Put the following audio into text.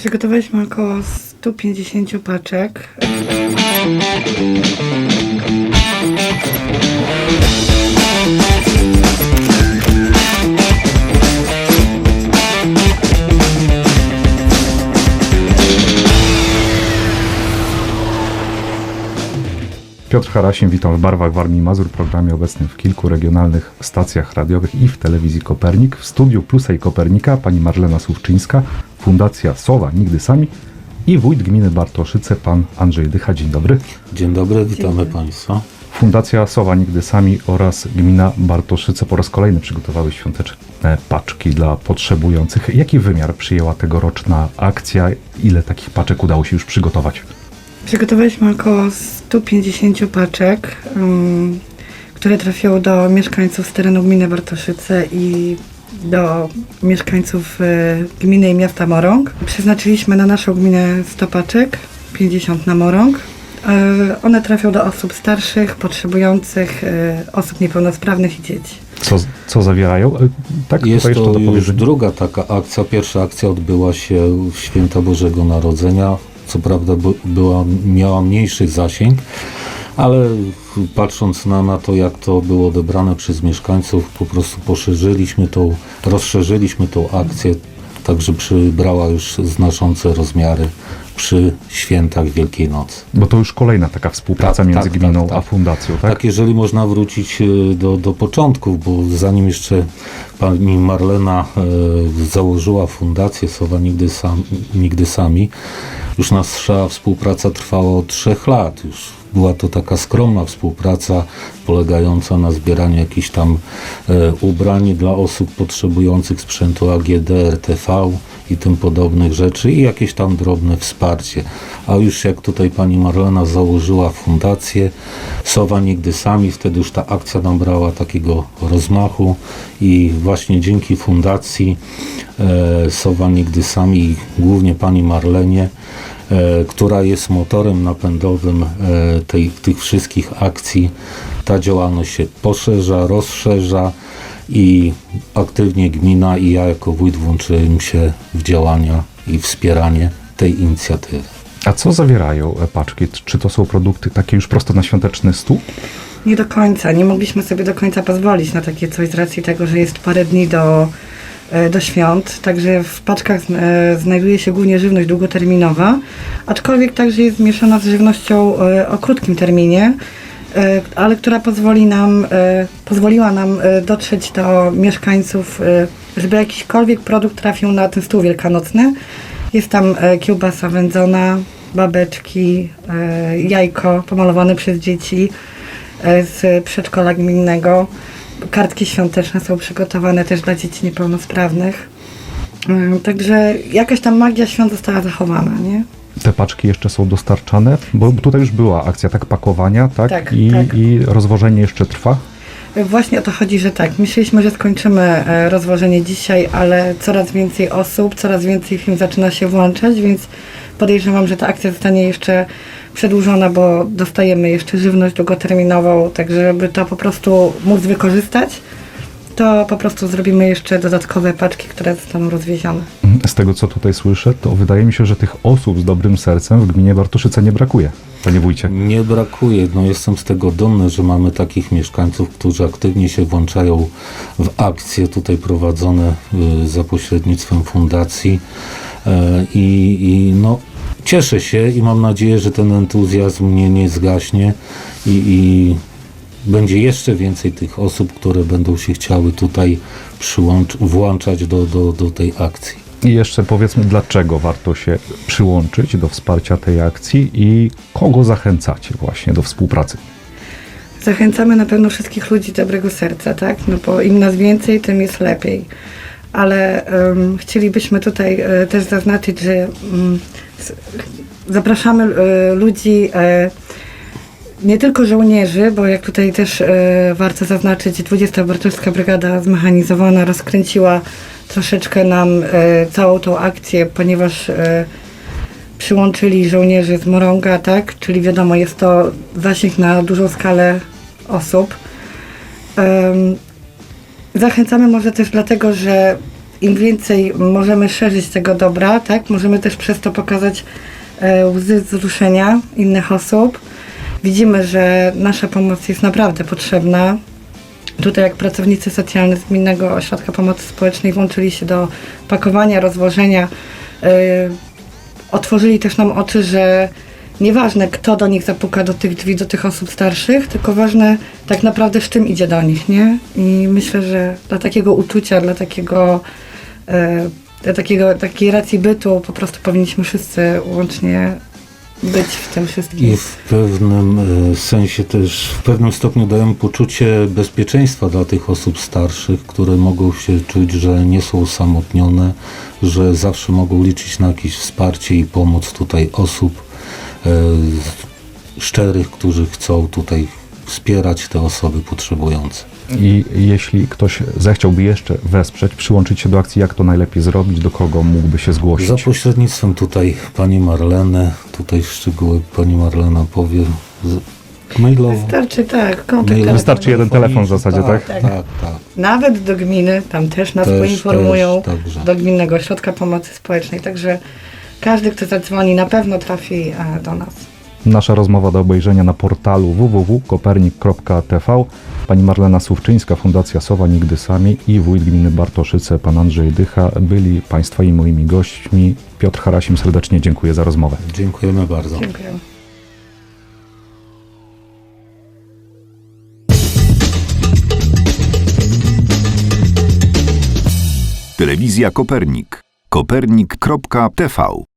Przygotowaliśmy około 150 paczek. Piotr Harasim, witam w Barwach Warmii Mazur, programie obecnym w kilku regionalnych stacjach radiowych i w telewizji Kopernik. W studiu Plusa i Kopernika pani Marlena Słówczyńska, Fundacja Sowa Nigdy Sami i wójt gminy Bartoszyce, pan Andrzej Dycha. Dzień dobry. Dzień dobry, witamy dobry. Państwa. Fundacja Sowa Nigdy Sami oraz gmina Bartoszyce po raz kolejny przygotowały świąteczne paczki dla potrzebujących. Jaki wymiar przyjęła tegoroczna akcja? Ile takich paczek udało się już przygotować? Przygotowaliśmy około 150 paczek, ym, które trafiały do mieszkańców z terenu gminy Bartoszyce i do mieszkańców y, gminy i miasta Morąg. Przeznaczyliśmy na naszą gminę 100 paczek, 50 na Morąg. Y, One trafią do osób starszych, potrzebujących, y, osób niepełnosprawnych i dzieci. Co, co zawierają? E, Tak, Jest to do już powiedzenia. druga taka akcja. Pierwsza akcja odbyła się w święta Bożego Narodzenia. Co prawda była, miała mniejszy zasięg, ale patrząc na, na to, jak to było odebrane przez mieszkańców, po prostu poszerzyliśmy tą, rozszerzyliśmy tą akcję, także przybrała już znaczące rozmiary przy świętach Wielkiej Nocy. Bo to już kolejna taka współpraca Tak, między tak, gminą tak, tak. a fundacją, tak? Tak, jeżeli można wrócić e, do, do początków, bo zanim jeszcze pani Marlena e, założyła fundację Sowa Nigdy, Sam, Nigdy Sami, już nasza współpraca trwała od trzech lat. Już była to taka skromna współpraca polegająca na zbieraniu jakichś tam e, ubrań dla osób potrzebujących sprzętu AGD, RTV i tym podobnych rzeczy i jakieś tam drobne wsparcie. A już jak tutaj pani Marlena założyła fundację Sowa Nigdy Sami, wtedy już ta akcja nabrała takiego rozmachu i właśnie dzięki fundacji e, Sowa Nigdy Sami i głównie pani Marlenie, która jest motorem napędowym e, tej, tych wszystkich akcji, ta działalność się poszerza, rozszerza i aktywnie gmina i ja jako wójt włączyłem się w działania i wspieranie tej inicjatywy. A co zawierają e, paczki? Czy to są produkty takie już prosto na świąteczny stół? Nie do końca, nie mogliśmy sobie do końca pozwolić na takie coś z racji tego, że jest parę dni do, e, do świąt, także w paczkach e, znajduje się głównie żywność długoterminowa, aczkolwiek także jest mieszana z żywnością e, o krótkim terminie, e, ale która pozwoli nam, e, pozwoliła nam e, dotrzeć do mieszkańców, e, żeby jakiśkolwiek produkt trafił na ten stół wielkanocny. Jest tam e, kiełbasa wędzona, babeczki, e, jajko pomalowane przez dzieci, e, z przedszkola gminnego. Kartki świąteczne są przygotowane też dla dzieci niepełnosprawnych. Także jakaś tam magia świąt została zachowana, nie? Te paczki jeszcze są dostarczane? Bo tutaj już była akcja tak pakowania, tak? Tak, I, tak. I rozwożenie jeszcze trwa? Właśnie o to chodzi, że tak. Myśleliśmy, że skończymy e, rozwożenie dzisiaj, ale coraz więcej osób, coraz więcej firm zaczyna się włączać, więc podejrzewam, że ta akcja zostanie jeszcze przedłużona, bo dostajemy jeszcze żywność długoterminową, tak żeby to po prostu móc wykorzystać, to po prostu zrobimy jeszcze dodatkowe paczki, które zostaną rozwiezione. Mhm. Z tego, co tutaj słyszę, to wydaje mi się, że tych osób z dobrym sercem w gminie Bartoszyce nie brakuje, panie wójcie. Nie brakuje. No jestem z tego dumny, że mamy takich mieszkańców, którzy aktywnie się włączają w akcje tutaj prowadzone y, za pośrednictwem fundacji E, i, i no cieszę się i mam nadzieję, że ten entuzjazm nie, nie zgaśnie i, i będzie jeszcze więcej tych osób, które będą się chciały tutaj przyłącz, włączać do, do, do tej akcji. I jeszcze powiedzmy, dlaczego warto się przyłączyć do wsparcia tej akcji i kogo zachęcacie właśnie do współpracy? Zachęcamy na pewno wszystkich ludzi dobrego serca, tak? No bo im nas więcej, tym jest lepiej. Ale em, chcielibyśmy tutaj e, też zaznaczyć, że mm, zapraszamy e, ludzi, e, nie tylko żołnierzy, bo jak tutaj też e, warto zaznaczyć, 20. Bartowska Brygada Zmechanizowana rozkręciła troszeczkę nam całą tą akcję, ponieważ przyłączyli żołnierzy z Morąga, tak? Czyli wiadomo, jest to zasięg na dużą skalę osób. Zachęcamy może też dlatego, że im więcej możemy szerzyć tego dobra, tak, możemy też przez to pokazać e, łzy wzruszenia innych osób. Widzimy, że nasza pomoc jest naprawdę potrzebna. Tutaj jak pracownicy socjalni z Gminnego Ośrodka Pomocy Społecznej włączyli się do pakowania, rozwożenia, y, otworzyli też nam oczy, że nieważne kto do nich zapuka do tych drzwi, do tych osób starszych, tylko ważne tak naprawdę z czym idzie do nich, nie? I myślę, że dla takiego uczucia, dla takiego, takiego takiej racji bytu po prostu powinniśmy wszyscy łącznie być w tym wszystkim. I w pewnym e, sensie też, w pewnym stopniu dają poczucie bezpieczeństwa dla tych osób starszych, które mogą się czuć, że nie są osamotnione, że zawsze mogą liczyć na jakieś wsparcie i pomoc tutaj osób e, szczerych, którzy chcą tutaj wspierać te osoby potrzebujące. I jeśli ktoś zechciałby jeszcze wesprzeć, przyłączyć się do akcji, jak to najlepiej zrobić, do kogo mógłby się Za zgłosić? pośrednictwem tutaj pani Marleny, tutaj szczegóły pani Marlena powie z- mailowo. Wystarczy tak, kontakt. Wystarczy jeden telefon w zasadzie, tak? Tak, tak, tak. Nawet do gminy, tam też nas Też, poinformują, też, do Gminnego Ośrodka Pomocy Społecznej, także każdy, kto zadzwoni, na pewno trafi e, do nas. Nasza rozmowa do obejrzenia na portalu www.kopernik.tv. Pani Marlena Słówczyńska, Fundacja Sowa Nigdy Sami i wójt gminy Bartoszyce, pan Andrzej Dycha byli Państwa i moimi gośćmi. Piotr Harasim serdecznie dziękuję za rozmowę. Dziękujemy bardzo. Dziękuję. Telewizja Kopernik. Kopernik.tv